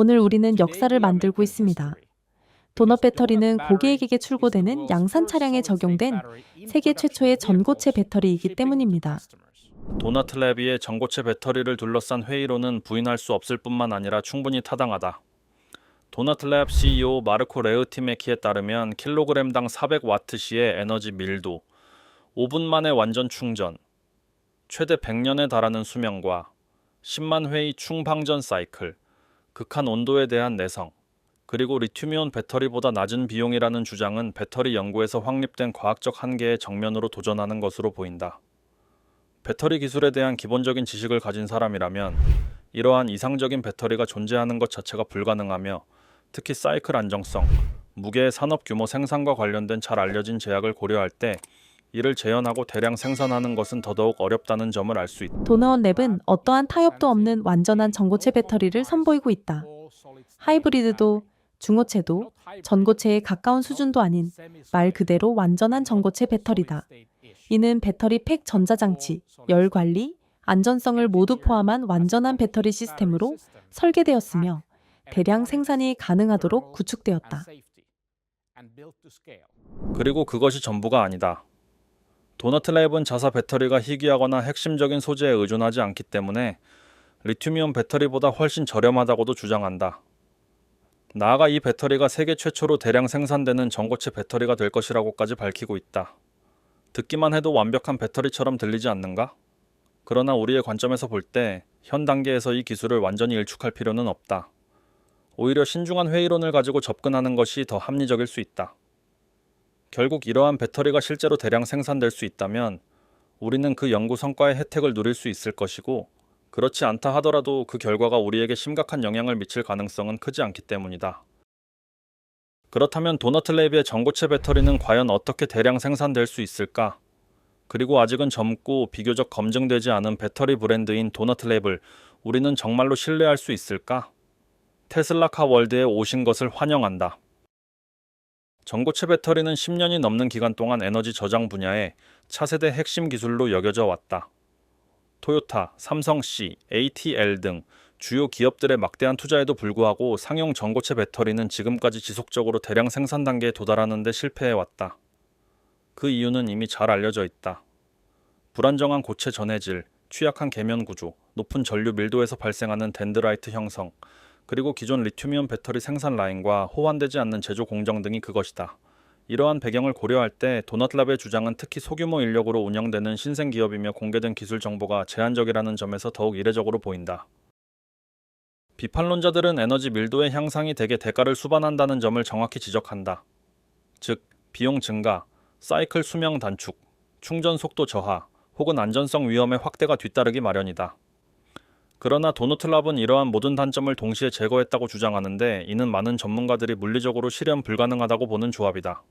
오늘 우리는 역사를 만들고 있습니다. 도넛 배터리는 고객에게 출고되는 양산 차량에 적용된 세계 최초의 전고체 배터리이기 때문입니다. 도나틀레비의 전고체 배터리를 둘러싼 회의론은 부인할 수 없을 뿐만 아니라 충분히 타당하다. 도나틀랩 CEO 마르코 레흐티메키에 따르면 킬로그램당 400와트 시의 에너지 밀도, 5분 만에 완전 충전, 최대 100년에 달하는 수명과 10만 회의 충방전 사이클, 극한 온도에 대한 내성, 그리고 리튬이온 배터리보다 낮은 비용이라는 주장은 배터리 연구에서 확립된 과학적 한계에 정면으로 도전하는 것으로 보인다. 배터리 기술에 대한 기본적인 지식을 가진 사람이라면 이러한 이상적인 배터리가 존재하는 것 자체가 불가능하며 특히 사이클 안정성, 무게의 산업 규모 생산과 관련된 잘 알려진 제약을 고려할 때 이를 재현하고 대량 생산하는 것은 더더욱 어렵다는 점을 알 수 있다. 도넛 랩은 어떠한 타협도 없는 완전한 전고체 배터리를 선보이고 있다. 하이브리드도 중고체도 전고체에 가까운 수준도 아닌 말 그대로 완전한 전고체 배터리다. 이는 배터리 팩 전자장치, 열 관리, 안전성을 모두 포함한 완전한 배터리 시스템으로 설계되었으며 대량 생산이 가능하도록 구축되었다. 그리고 그것이 전부가 아니다. 도너트 랩은 자사 배터리가 희귀하거나 핵심적인 소재에 의존하지 않기 때문에 리튬이온 배터리보다 훨씬 저렴하다고도 주장한다. 나아가 이 배터리가 세계 최초로 대량 생산되는 전고체 배터리가 될 것이라고까지 밝히고 있다. 듣기만 해도 완벽한 배터리처럼 들리지 않는가? 그러나 우리의 관점에서 볼 때 현 단계에서 이 기술을 완전히 일축할 필요는 없다. 오히려 신중한 회의론을 가지고 접근하는 것이 더 합리적일 수 있다. 결국 이러한 배터리가 실제로 대량 생산될 수 있다면 우리는 그 연구 성과의 혜택을 누릴 수 있을 것이고 그렇지 않다 하더라도 그 결과가 우리에게 심각한 영향을 미칠 가능성은 크지 않기 때문이다. 그렇다면 도너틀레이브의 전고체 배터리는 과연 어떻게 대량 생산될 수 있을까? 그리고 아직은 젊고 비교적 검증되지 않은 배터리 브랜드인 도너틀랩을 우리는 정말로 신뢰할 수 있을까? 테슬라카 월드에 오신 것을 환영한다. 전고체 배터리는 10년이 넘는 기간 동안 에너지 저장 분야의 차세대 핵심 기술로 여겨져 왔다. 토요타, 삼성C, ATL 등 주요 기업들의 막대한 투자에도 불구하고 상용 전고체 배터리는 지금까지 지속적으로 대량 생산 단계에 도달하는 데 실패해 왔다. 그 이유는 이미 잘 알려져 있다. 불안정한 고체 전해질, 취약한 계면 구조, 높은 전류 밀도에서 발생하는 덴드라이트 형성, 그리고 기존 리튬이온 배터리 생산 라인과 호환되지 않는 제조 공정 등이 그것이다. 이러한 배경을 고려할 때 도넛lab의 주장은 특히 소규모 인력으로 운영되는 신생 기업이며 공개된 기술 정보가 제한적이라는 점에서 더욱 이례적으로 보인다. 비판론자들은 에너지 밀도의 향상이 대개 대가를 수반한다는 점을 정확히 지적한다. 즉, 비용 증가, 사이클 수명 단축, 충전 속도 저하, 혹은 안전성 위험의 확대가 뒤따르기 마련이다. 그러나 도노틀랍은 이러한 모든 단점을 동시에 제거했다고 주장하는데 이는 많은 전문가들이 물리적으로 실현 불가능하다고 보는 조합이다.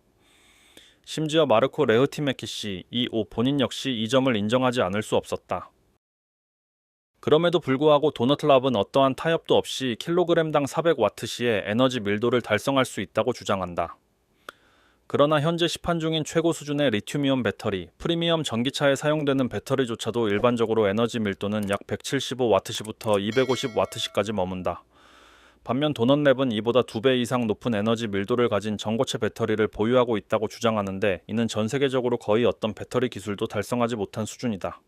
심지어 마르코 레흐티메키 씨, 이오 본인 역시 이 점을 인정하지 않을 수 없었다. 그럼에도 불구하고 도너틀랍은 어떠한 타협도 없이 킬로그램당 400와트 시의 에너지 밀도를 달성할 수 있다고 주장한다. 그러나 현재 시판 중인 최고 수준의 리튬이온 배터리, 프리미엄 전기차에 사용되는 배터리조차도 일반적으로 에너지 밀도는 약 175와트시부터 250와트시까지 머문다. 반면 도넛랩은 이보다 두배 이상 높은 에너지 밀도를 가진 전고체 배터리를 보유하고 있다고 주장하는데 이는 전 세계적으로 거의 어떤 배터리 기술도 달성하지 못한 수준이다.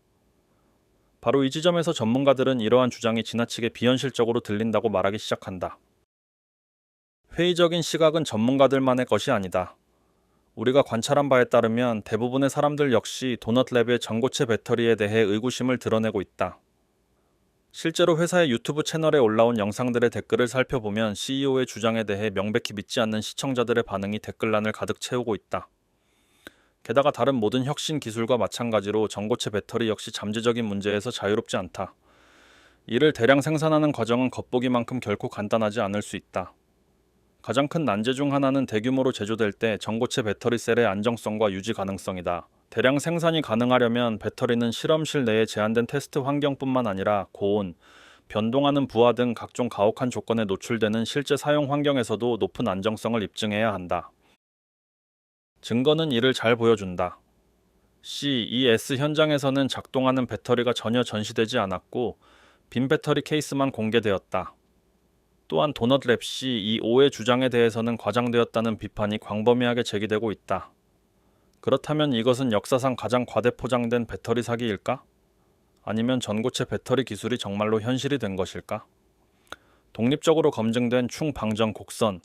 바로 이 지점에서 전문가들은 이러한 주장이 지나치게 비현실적으로 들린다고 말하기 시작한다. 회의적인 시각은 전문가들만의 것이 아니다. 우리가 관찰한 바에 따르면 대부분의 사람들 역시 도넛랩의 전고체 배터리에 대해 의구심을 드러내고 있다. 실제로 회사의 유튜브 채널에 올라온 영상들의 댓글을 살펴보면 CEO의 주장에 대해 명백히 믿지 않는 시청자들의 반응이 댓글란을 가득 채우고 있다. 게다가 다른 모든 혁신 기술과 마찬가지로 전고체 배터리 역시 잠재적인 문제에서 자유롭지 않다. 이를 대량 생산하는 과정은 겉보기만큼 결코 간단하지 않을 수 있다. 가장 큰 난제 중 하나는 대규모로 제조될 때 전고체 배터리 셀의 안정성과 유지 가능성이다. 대량 생산이 가능하려면 배터리는 실험실 내에 제한된 테스트 환경뿐만 아니라 고온, 변동하는 부하 등 각종 가혹한 조건에 노출되는 실제 사용 환경에서도 높은 안정성을 입증해야 한다. 증거는 이를 잘 보여준다. CES 현장에서는 작동하는 배터리가 전혀 전시되지 않았고 빈 배터리 케이스만 공개되었다. 또한 도넛랩시 이 오의 주장에 대해서는 과장되었다는 비판이 광범위하게 제기되고 있다. 그렇다면 이것은 역사상 가장 과대포장된 배터리 사기일까? 아니면 전고체 배터리 기술이 정말로 현실이 된 것일까? 독립적으로 검증된 충방정 곡선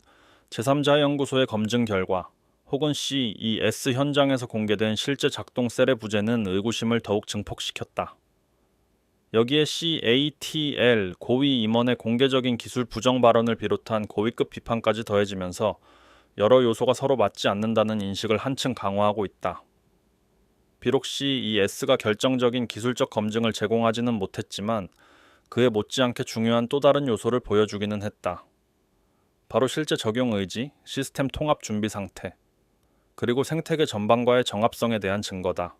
제3자 연구소의 검증 결과 혹은 CES 현장에서 공개된 실제 작동 셀의 부재는 의구심을 더욱 증폭시켰다. 여기에 CATL 고위 임원의 공개적인 기술 부정 발언을 비롯한 고위급 비판까지 더해지면서 여러 요소가 서로 맞지 않는다는 인식을 한층 강화하고 있다. 비록 CES가 결정적인 기술적 검증을 제공하지는 못했지만 그에 못지않게 중요한 또 다른 요소를 보여주기는 했다. 바로 실제 적용 의지, 시스템 통합 준비 상태, 그리고 생태계 전반과의 정합성에 대한 증거다.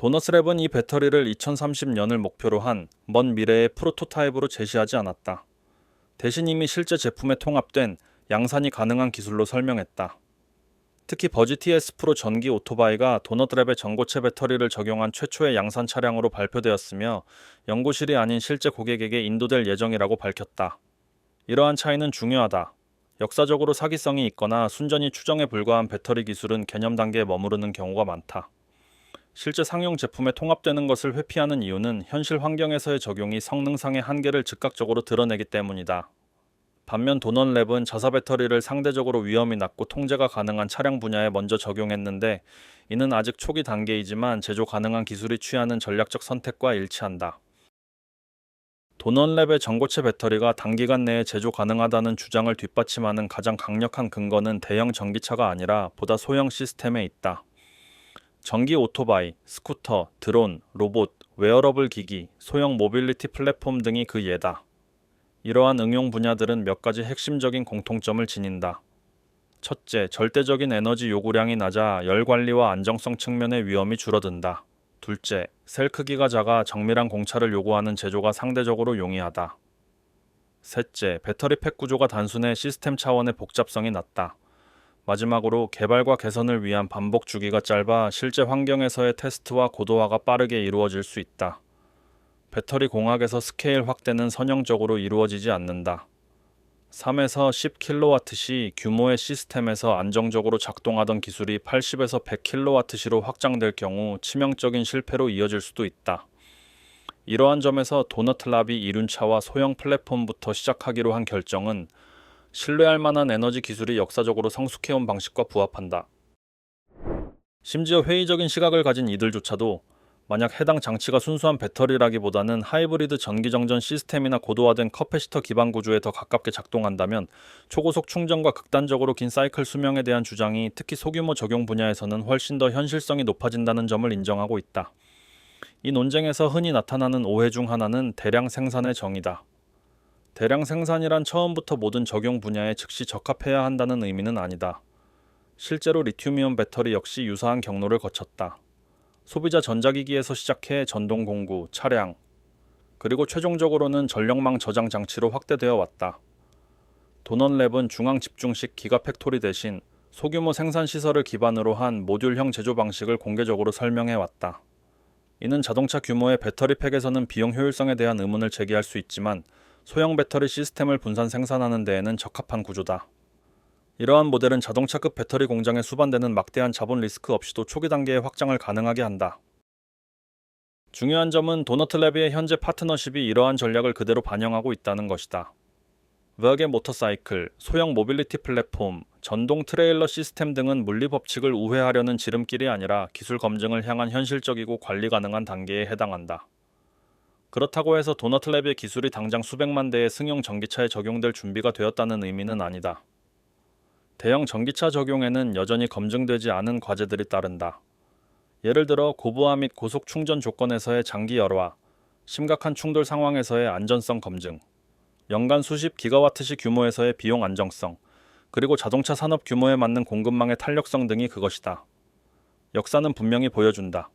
도너스랩은 이 배터리를 2030년을 목표로 한 먼 미래의 프로토타입으로 제시하지 않았다. 대신 이미 실제 제품에 통합된 양산이 가능한 기술로 설명했다. 특히 버지 TS 프로 전기 오토바이가 도넛랩의 전고체 배터리를 적용한 최초의 양산 차량으로 발표되었으며 연구실이 아닌 실제 고객에게 인도될 예정이라고 밝혔다. 이러한 차이는 중요하다. 역사적으로 사기성이 있거나 순전히 추정에 불과한 배터리 기술은 개념 단계에 머무르는 경우가 많다. 실제 상용 제품에 통합되는 것을 회피하는 이유는 현실 환경에서의 적용이 성능상의 한계를 즉각적으로 드러내기 때문이다. 반면 도넌랩은 자사 배터리를 상대적으로 위험이 낮고 통제가 가능한 차량 분야에 먼저 적용했는데 이는 아직 초기 단계이지만 제조 가능한 기술이 취하는 전략적 선택과 일치한다. 도넌랩의 전고체 배터리가 단기간 내에 제조 가능하다는 주장을 뒷받침하는 가장 강력한 근거는 대형 전기차가 아니라 보다 소형 시스템에 있다. 전기 오토바이, 스쿠터, 드론, 로봇, 웨어러블 기기, 소형 모빌리티 플랫폼 등이 그 예다. 이러한 응용 분야들은 몇 가지 핵심적인 공통점을 지닌다. 첫째, 절대적인 에너지 요구량이 낮아 열 관리와 안정성 측면의 위험이 줄어든다. 둘째, 셀 크기가 작아 정밀한 공차를 요구하는 제조가 상대적으로 용이하다. 셋째, 배터리 팩 구조가 단순해 시스템 차원의 복잡성이 낮다. 마지막으로 개발과 개선을 위한 반복 주기가 짧아 실제 환경에서의 테스트와 고도화가 빠르게 이루어질 수 있다. 배터리 공학에서 스케일 확대는 선형적으로 이루어지지 않는다. 3에서 10kW시 규모의 시스템에서 안정적으로 작동하던 기술이 80에서 100kW시로 확장될 경우 치명적인 실패로 이어질 수도 있다. 이러한 점에서 도너틀랍이 이륜차와 소형 플랫폼부터 시작하기로 한 결정은 신뢰할 만한 에너지 기술이 역사적으로 성숙해온 방식과 부합한다. 심지어 회의적인 시각을 가진 이들조차도 만약 해당 장치가 순수한 배터리라기보다는 하이브리드 전기정전 시스템이나 고도화된 커패시터 기반 구조에 더 가깝게 작동한다면 초고속 충전과 극단적으로 긴 사이클 수명에 대한 주장이 특히 소규모 적용 분야에서는 훨씬 더 현실성이 높아진다는 점을 인정하고 있다. 이 논쟁에서 흔히 나타나는 오해 중 하나는 대량 생산의 정의다. 대량 생산이란 처음부터 모든 적용 분야에 즉시 적합해야 한다는 의미는 아니다. 실제로 리튬이온 배터리 역시 유사한 경로를 거쳤다. 소비자 전자기기에서 시작해 전동 공구, 차량, 그리고 최종적으로는 전력망 저장 장치로 확대되어 왔다. 도넌랩은 중앙 집중식 기가 팩토리 대신 소규모 생산 시설을 기반으로 한 모듈형 제조 방식을 공개적으로 설명해 왔다. 이는 자동차 규모의 배터리 팩에서는 비용 효율성에 대한 의문을 제기할 수 있지만 소형 배터리 시스템을 분산 생산하는 데에는 적합한 구조다. 이러한 모델은 자동차급 배터리 공장에 수반되는 막대한 자본 리스크 없이도 초기 단계의 확장을 가능하게 한다. 중요한 점은 도너트랩의 현재 파트너십이 이러한 전략을 그대로 반영하고 있다는 것이다. 웨어게 모터사이클, 소형 모빌리티 플랫폼, 전동 트레일러 시스템 등은 물리 법칙을 우회하려는 지름길이 아니라 기술 검증을 향한 현실적이고 관리 가능한 단계에 해당한다. 그렇다고 해서 도너트랩의 기술이 당장 수백만 대의 승용 전기차에 적용될 준비가 되었다는 의미는 아니다. 대형 전기차 적용에는 여전히 검증되지 않은 과제들이 따른다. 예를 들어 고부하 및 고속 충전 조건에서의 장기 열화, 심각한 충돌 상황에서의 안전성 검증, 연간 수십 기가와트시 규모에서의 비용 안정성, 그리고 자동차 산업 규모에 맞는 공급망의 탄력성 등이 그것이다. 역사는 분명히 보여준다.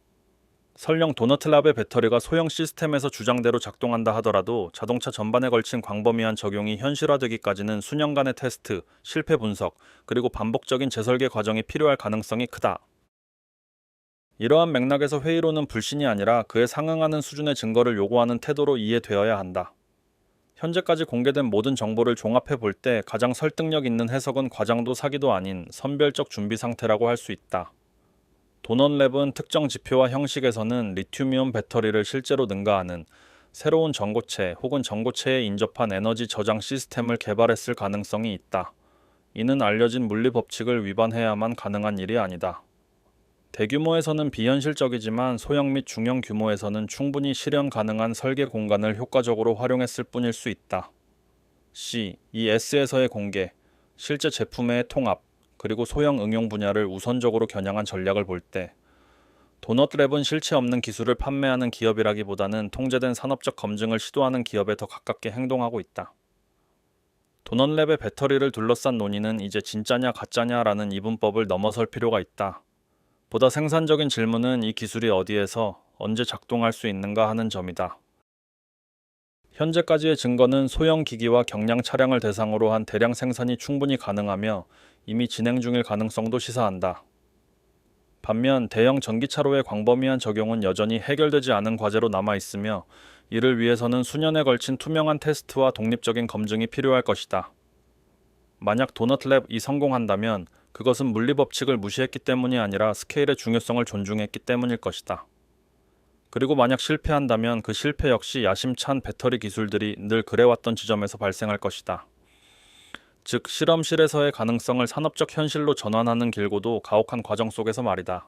설령 도너틀랍의 배터리가 소형 시스템에서 주장대로 작동한다 하더라도 자동차 전반에 걸친 광범위한 적용이 현실화되기까지는 수년간의 테스트, 실패 분석, 그리고 반복적인 재설계 과정이 필요할 가능성이 크다. 이러한 맥락에서 회의로는 불신이 아니라 그에 상응하는 수준의 증거를 요구하는 태도로 이해되어야 한다. 현재까지 공개된 모든 정보를 종합해 볼 때 가장 설득력 있는 해석은 과장도 사기도 아닌 선별적 준비 상태라고 할 수 있다. 도넛랩은 특정 지표와 형식에서는 리튬이온 배터리를 실제로 능가하는 새로운 전고체 혹은 전고체에 인접한 에너지 저장 시스템을 개발했을 가능성이 있다. 이는 알려진 물리 법칙을 위반해야만 가능한 일이 아니다. 대규모에서는 비현실적이지만 소형 및 중형 규모에서는 충분히 실현 가능한 설계 공간을 효과적으로 활용했을 뿐일 수 있다. C. 이 S에서의 공개, 실제 제품의 통합, 그리고 소형 응용 분야를 우선적으로 겨냥한 전략을 볼 때 도넛랩은 실체 없는 기술을 판매하는 기업이라기보다는 통제된 산업적 검증을 시도하는 기업에 더 가깝게 행동하고 있다. 도넛랩의 배터리를 둘러싼 논의는 이제 진짜냐 가짜냐라는 이분법을 넘어설 필요가 있다. 보다 생산적인 질문은 이 기술이 어디에서 언제 작동할 수 있는가 하는 점이다. 현재까지의 증거는 소형 기기와 경량 차량을 대상으로 한 대량 생산이 충분히 가능하며 이미 진행 중일 가능성도 시사한다. 반면 대형 전기차로의 광범위한 적용은 여전히 해결되지 않은 과제로 남아 있으며 이를 위해서는 수년에 걸친 투명한 테스트와 독립적인 검증이 필요할 것이다. 만약 도넛랩이 성공한다면 그것은 물리 법칙을 무시했기 때문이 아니라 스케일의 중요성을 존중했기 때문일 것이다. 그리고 만약 실패한다면 그 실패 역시 야심찬 배터리 기술들이 늘 그래왔던 지점에서 발생할 것이다. 즉 실험실에서의 가능성을 산업적 현실로 전환하는 길고도 가혹한 과정 속에서 말이다.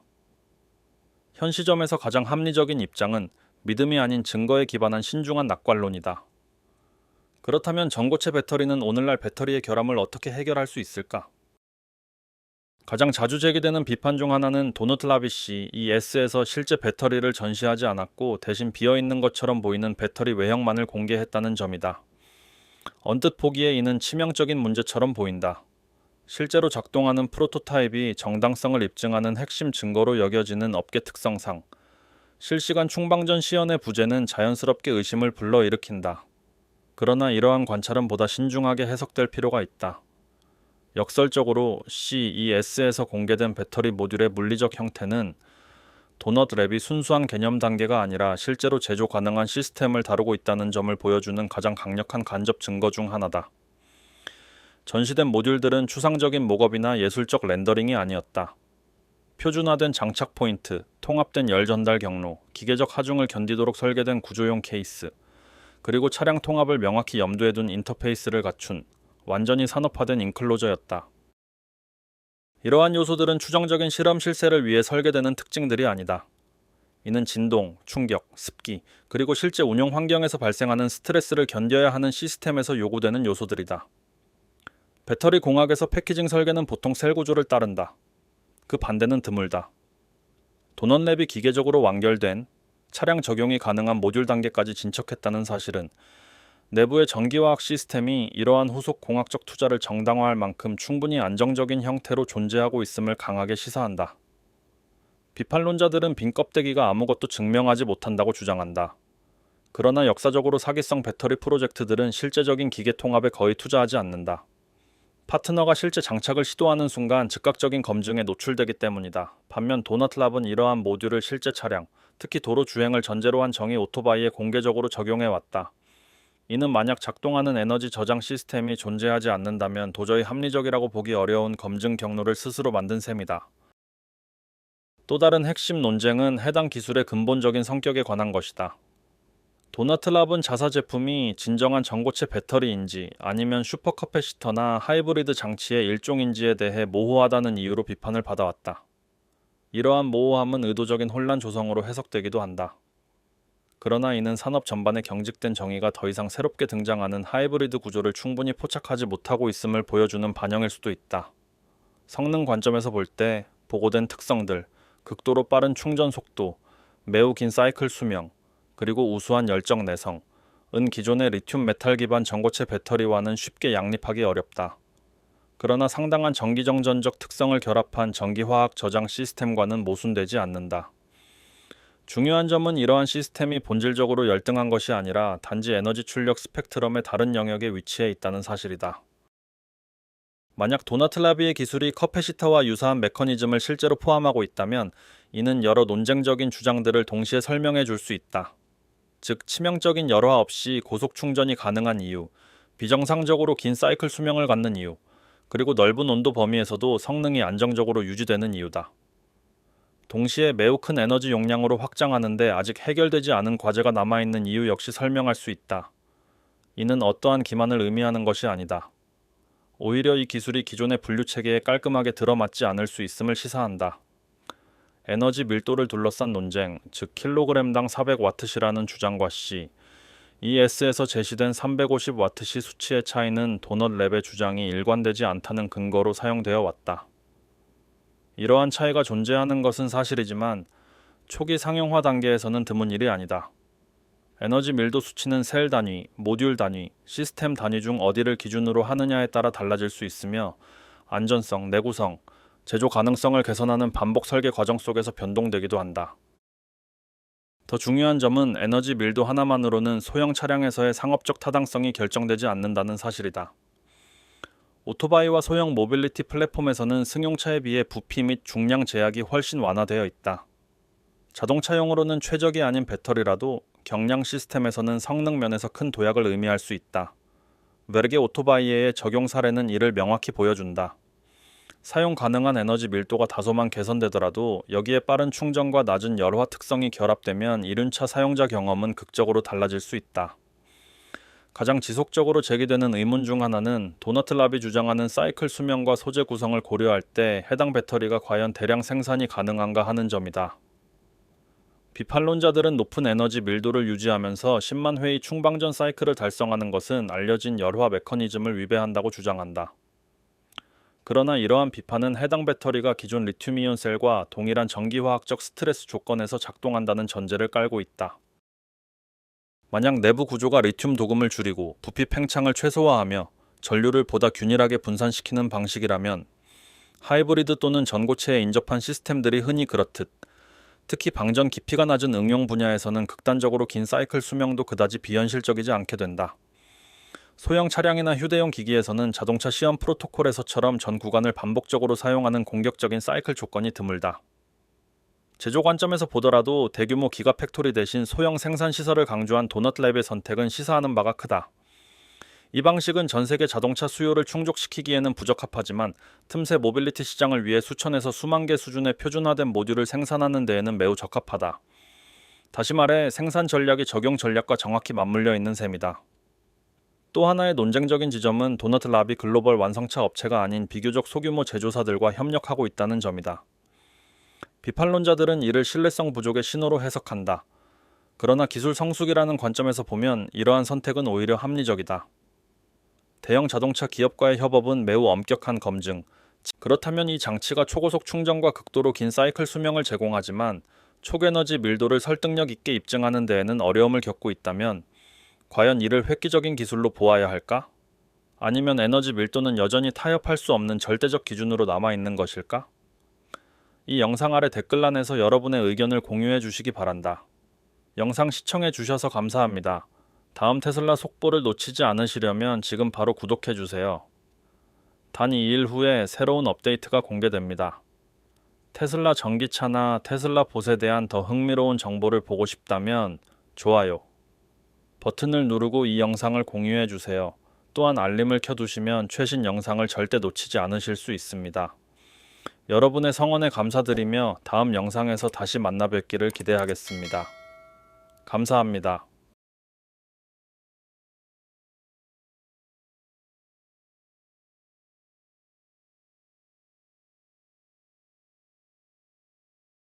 현 시점에서 가장 합리적인 입장은 믿음이 아닌 증거에 기반한 신중한 낙관론이다. 그렇다면 전고체 배터리는 오늘날 배터리의 결함을 어떻게 해결할 수 있을까? 가장 자주 제기되는 비판 중 하나는 도너트라비시 이 S에서 실제 배터리를 전시하지 않았고 대신 비어 있는 것처럼 보이는 배터리 외형만을 공개했다는 점이다. 언뜻 보기에 이는 치명적인 문제처럼 보인다. 실제로 작동하는 프로토타입이 정당성을 입증하는 핵심 증거로 여겨지는 업계 특성상 실시간 충방전 시연의 부재는 자연스럽게 의심을 불러일으킨다. 그러나 이러한 관찰은 보다 신중하게 해석될 필요가 있다. 역설적으로 CES에서 공개된 배터리 모듈의 물리적 형태는 도넛 랩이 순수한 개념 단계가 아니라 실제로 제조 가능한 시스템을 다루고 있다는 점을 보여주는 가장 강력한 간접 증거 중 하나다. 전시된 모듈들은 추상적인 목업이나 예술적 렌더링이 아니었다. 표준화된 장착 포인트, 통합된 열 전달 경로, 기계적 하중을 견디도록 설계된 구조용 케이스, 그리고 차량 통합을 명확히 염두에 둔 인터페이스를 갖춘 완전히 산업화된 인클로저였다. 이러한 요소들은 추정적인 실험 실세를 위해 설계되는 특징들이 아니다. 이는 진동, 충격, 습기, 그리고 실제 운영 환경에서 발생하는 스트레스를 견뎌야 하는 시스템에서 요구되는 요소들이다. 배터리 공학에서 패키징 설계는 보통 셀 구조를 따른다. 그 반대는 드물다. 도넛랩이 기계적으로 완결된 차량 적용이 가능한 모듈 단계까지 진척했다는 사실은 내부의 전기화학 시스템이 이러한 후속 공학적 투자를 정당화할 만큼 충분히 안정적인 형태로 존재하고 있음을 강하게 시사한다. 비판론자들은 빈 껍데기가 아무것도 증명하지 못한다고 주장한다. 그러나 역사적으로 사기성 배터리 프로젝트들은 실제적인 기계 통합에 거의 투자하지 않는다. 파트너가 실제 장착을 시도하는 순간 즉각적인 검증에 노출되기 때문이다. 반면 도넛lab은 이러한 모듈을 실제 차량, 특히 도로 주행을 전제로 한 정의 오토바이에 공개적으로 적용해 왔다. 이는 만약 작동하는 에너지 저장 시스템이 존재하지 않는다면 도저히 합리적이라고 보기 어려운 검증 경로를 스스로 만든 셈이다. 또 다른 핵심 논쟁은 해당 기술의 근본적인 성격에 관한 것이다. 도나트lab은 자사 제품이 진정한 전고체 배터리인지 아니면 슈퍼커패시터나 하이브리드 장치의 일종인지에 대해 모호하다는 이유로 비판을 받아왔다. 이러한 모호함은 의도적인 혼란 조성으로 해석되기도 한다. 그러나 이는 산업 전반에 경직된 정의가 더 이상 새롭게 등장하는 하이브리드 구조를 충분히 포착하지 못하고 있음을 보여주는 반영일 수도 있다. 성능 관점에서 볼 때 보고된 특성들, 극도로 빠른 충전 속도, 매우 긴 사이클 수명, 그리고 우수한 열정 내성, 은 기존의 리튬 메탈 기반 전고체 배터리와는 쉽게 양립하기 어렵다. 그러나 상당한 전기정전적 특성을 결합한 전기화학 저장 시스템과는 모순되지 않는다. 중요한 점은 이러한 시스템이 본질적으로 열등한 것이 아니라 단지 에너지 출력 스펙트럼의 다른 영역에 위치해 있다는 사실이다. 만약 도나틀라비의 기술이 커패시터와 유사한 메커니즘을 실제로 포함하고 있다면 이는 여러 논쟁적인 주장들을 동시에 설명해 줄 수 있다. 즉 치명적인 열화 없이 고속 충전이 가능한 이유, 비정상적으로 긴 사이클 수명을 갖는 이유, 그리고 넓은 온도 범위에서도 성능이 안정적으로 유지되는 이유다. 동시에 매우 큰 에너지 용량으로 확장하는데 아직 해결되지 않은 과제가 남아있는 이유 역시 설명할 수 있다. 이는 어떠한 기만을 의미하는 것이 아니다. 오히려 이 기술이 기존의 분류 체계에 깔끔하게 들어맞지 않을 수 있음을 시사한다. 에너지 밀도를 둘러싼 논쟁, 즉 킬로그램당 400와트시라는 주장과 시, ES에서 제시된 350와트시 수치의 차이는 도넛 랩의 주장이 일관되지 않다는 근거로 사용되어 왔다. 이러한 차이가 존재하는 것은 사실이지만 초기 상용화 단계에서는 드문 일이 아니다. 에너지 밀도 수치는 셀 단위, 모듈 단위, 시스템 단위 중 어디를 기준으로 하느냐에 따라 달라질 수 있으며 안전성, 내구성, 제조 가능성을 개선하는 반복 설계 과정 속에서 변동되기도 한다. 더 중요한 점은 에너지 밀도 하나만으로는 소형 차량에서의 상업적 타당성이 결정되지 않는다는 사실이다. 오토바이와 소형 모빌리티 플랫폼에서는 승용차에 비해 부피 및 중량 제약이 훨씬 완화되어 있다. 자동차용으로는 최적이 아닌 배터리라도 경량 시스템에서는 성능 면에서 큰 도약을 의미할 수 있다. 베르게 오토바이의 적용 사례는 이를 명확히 보여준다. 사용 가능한 에너지 밀도가 다소만 개선되더라도 여기에 빠른 충전과 낮은 열화 특성이 결합되면 이륜차 사용자 경험은 극적으로 달라질 수 있다. 가장 지속적으로 제기되는 의문 중 하나는 도너틀랍이 주장하는 사이클 수명과 소재 구성을 고려할 때 해당 배터리가 과연 대량 생산이 가능한가 하는 점이다. 비판론자들은 높은 에너지 밀도를 유지하면서 10만 회의 충방전 사이클을 달성하는 것은 알려진 열화 메커니즘을 위배한다고 주장한다. 그러나 이러한 비판은 해당 배터리가 기존 리튬이온 셀과 동일한 전기화학적 스트레스 조건에서 작동한다는 전제를 깔고 있다. 만약 내부 구조가 리튬 도금을 줄이고 부피 팽창을 최소화하며 전류를 보다 균일하게 분산시키는 방식이라면 하이브리드 또는 전고체에 인접한 시스템들이 흔히 그렇듯 특히 방전 깊이가 낮은 응용 분야에서는 극단적으로 긴 사이클 수명도 그다지 비현실적이지 않게 된다. 소형 차량이나 휴대용 기기에서는 자동차 시험 프로토콜에서처럼 전 구간을 반복적으로 사용하는 공격적인 사이클 조건이 드물다. 제조 관점에서 보더라도 대규모 기가 팩토리 대신 소형 생산 시설을 강조한 도넛랩의 선택은 시사하는 바가 크다. 이 방식은 전 세계 자동차 수요를 충족시키기에는 부적합하지만 틈새 모빌리티 시장을 위해 수천에서 수만 개 수준의 표준화된 모듈을 생산하는 데에는 매우 적합하다. 다시 말해 생산 전략이 적용 전략과 정확히 맞물려 있는 셈이다. 또 하나의 논쟁적인 지점은 도넛 랍이 글로벌 완성차 업체가 아닌 비교적 소규모 제조사들과 협력하고 있다는 점이다. 비판론자들은 이를 신뢰성 부족의 신호로 해석한다. 그러나 기술 성숙이라는 관점에서 보면 이러한 선택은 오히려 합리적이다. 대형 자동차 기업과의 협업은 매우 엄격한 검증. 그렇다면 이 장치가 초고속 충전과 극도로 긴 사이클 수명을 제공하지만 초에너지 밀도를 설득력 있게 입증하는 데에는 어려움을 겪고 있다면 과연 이를 획기적인 기술로 보아야 할까? 아니면 에너지 밀도는 여전히 타협할 수 없는 절대적 기준으로 남아 있는 것일까? 이 영상 아래 댓글란에서 여러분의 의견을 공유해 주시기 바란다. 영상 시청해 주셔서 감사합니다. 다음 테슬라 속보를 놓치지 않으시려면 지금 바로 구독해 주세요. 단 2일 후에 새로운 업데이트가 공개됩니다. 테슬라 전기차나 테슬라 봇에 대한 더 흥미로운 정보를 보고 싶다면 좋아요. 버튼을 누르고 이 영상을 공유해 주세요. 또한 알림을 켜두시면 최신 영상을 절대 놓치지 않으실 수 있습니다. 여러분의 성원에 감사드리며 다음 영상에서 다시 만나 뵙기를 기대하겠습니다. 감사합니다.